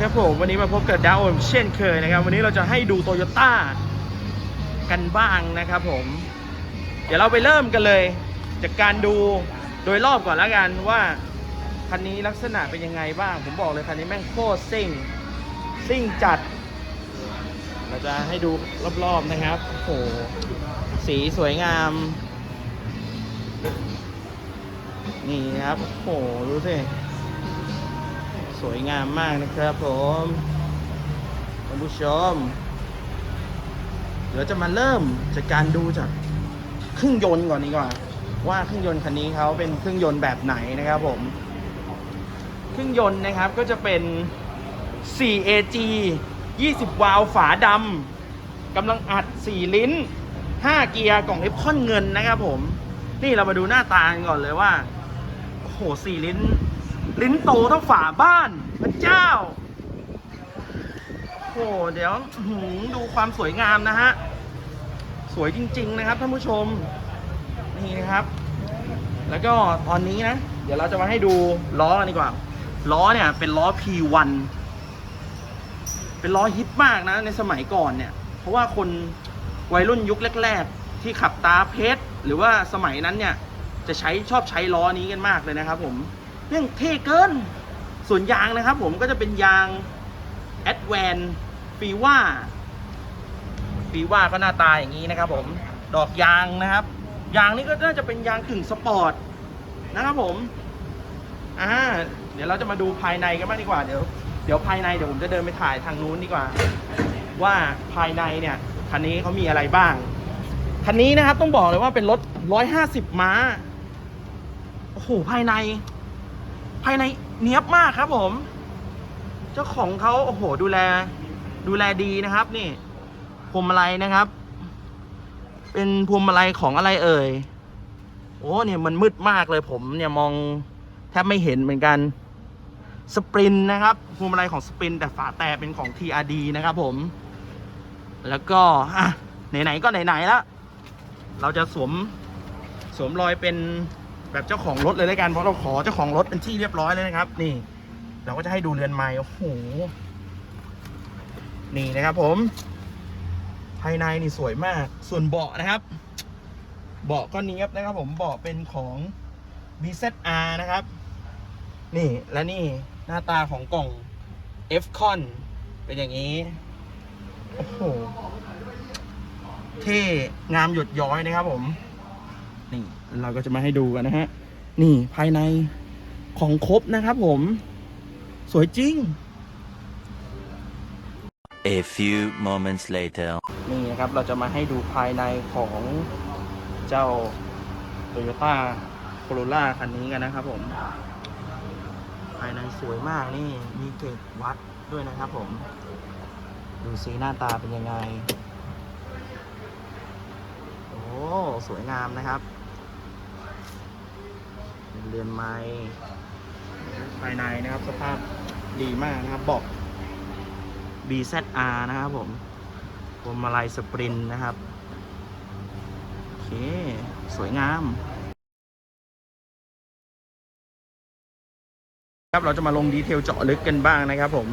ครับผมวันนี้มาพบกับดาวโอมเช่นเคยนะครับ วันนี้เราจะให้ดูโตโยต้ากันบ้างนะครับผม เดี๋ยวเราไปเริ่มกันเลย จากการดูโดยรอบก่อนแล้วกันว่าคันนี้ลักษณะเป็นยังไงบ้าง ผมบอกเลยคันนี้แม่งโคตรซิ่งซิ่งจัด เราจะให้ดูรอบๆนะครับโอ้โหสีสวยงาม นี่ครับโอ้โหดูสิ สวยงามมากนะครับผมท่านผู้ชม เดี๋ยวจะมาเริ่มจากการดูจากเครื่องยนต์ก่อนดีกว่า ว่าเครื่องยนต์คันนี้เขาเป็นเครื่องยนต์แบบไหนนะครับผม เครื่องยนต์นะครับก็จะเป็น 4AG 20 วาล์วฝาดำกำลังอัด 4 ลิ้น 5 เกียร์กล่องเอฟคอนเงินนะครับผม นี่เรามาดูหน้าตากันก่อนเลยว่าโอ้โห 4 ลิ้น ลิ้นโตเท่าฝาบ้านพระเจ้าโอ้โหเดี๋ยวหือดูความสวยงามนะฮะ สวยจริง ๆ นะครับท่านผู้ชม นี่นะครับ แล้วก็ตอนนี้นะ เดี๋ยวเราจะมาให้ดูล้อกันดีกว่า ล้อเนี่ยเป็นล้อ P1 เป็นล้อฮิตมากนะในสมัยก่อนเนี่ย เพราะว่าคนวัยรุ่นยุคแรก ๆ ที่ขับตาเพชรหรือว่าสมัยนั้นเนี่ย จะใช้ชอบใช้ล้อนี้กันมากเลยนะครับผม เรื่องเท่เกิน ส่วนยางนะครับผมก็จะเป็นยาง a d v a n ฟีว่าฟีว่าก็หน้าตาอย่างนี้นะครับผมดอกยางนะครับ ยางนี่ก็น่าจะเป็นยางกึ่งสปอร์ตนะครับผมอ่าเดี๋ยวเราจะมาดูภายในกันบ้างดีกว่าเดี๋ยวเดี๋ยวภายในเดี๋ยวผมจะเดินไปถ่ายทางนู้นดีกว่า ว่าภายในเนี่ยคันนี้เขามีอะไรบ้างคันนี้นะครับต้องบอกเลยว่าเป็นรถ 150 ม้า โอ้โห ภายใน ภายในเนี้ยบมากครับผม เจ้าของเขาโอ้โหดูแล ดูแลดีนะครับนี่พวงมาลัยนะครับ เป็นพวงมาลัยของอะไรเอ่ยโอ้เนี่ยมันมืดมากเลยผมเนี่ยมองแทบไม่เห็นเหมือนกันสปรินนะครับพวงมาลัยของสปรินแต่ฝาแต่เป็นของ TRD นะครับผม แล้วก็อะไหนๆก็ไหนๆแล้วเราจะสวมสวมรอยเป็น แบบเจ้าของรถเลยแล้วกันเพราะเราขอเจ้าของรถเป็นที่เรียบร้อยเลยนะครับ นี่ เราก็จะให้ดูเรือนไม้โอ้โหนี่นะครับ ผม ภายในนี่สวยมาก ส่วนเบาะนะครับ เบาะก็เนี้ยบนะครับ ผมเบาะเป็นของ BZR นะครับ นี่และนี่หน้าตาของกล่อง f c o n เป็นอย่างนี้ โอ้โห เท่งามหยดย้อยนะครับผม นี่ เราก็จะมาให้ดูกันนะฮะ นี่ภายในของครบนะครับผม สวยจริง A few moments later. นี่นะครับ เราจะมาให้ดูภายในของเจ้า Toyota Corolla คันนี้กันนะครับผม ภายในสวยมากนี่มีเกจวัดด้วยนะครับผม ดูสีหน้าตาเป็นยังไง โอ้ สวยงามนะครับ เรือนไม้ภายในนะครับ สภาพดีมากนะครับบอก BZR นะครับผมพวงมาลัยสปรินนะครับ โอเค สวยงาม ครับเราจะมาลงดีเทลเจาะลึกกันบ้างนะครับผม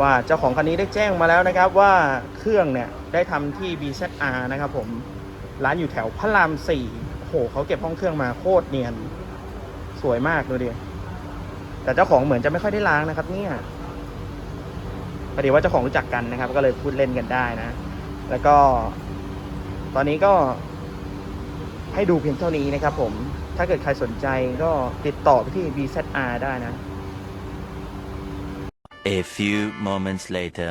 ว่าเจ้าของคันนี้ได้แจ้งมาแล้วนะครับว่าเครื่องเนี่ย ได้ทำที่ BZR นะครับผม ร้านอยู่แถวพระรามสี่ เขาเก็บห้องเครื่องมาโคตรเนียน สวยมากดูดิ แต่เจ้าของเหมือนจะไม่ค่อยได้ล้างนะครับ เนี่ยพอดีว่าเจ้าของรู้จักกันนะครับ ก็เลยพูดเล่นกันได้นะ แล้วก็ ตอนนี้ก็ ให้ดูเพียงเท่านี้นะครับ ผม ถ้าเกิดใครสนใจก็ติดต่อไปที่ BZR ได้นะ A few moments later.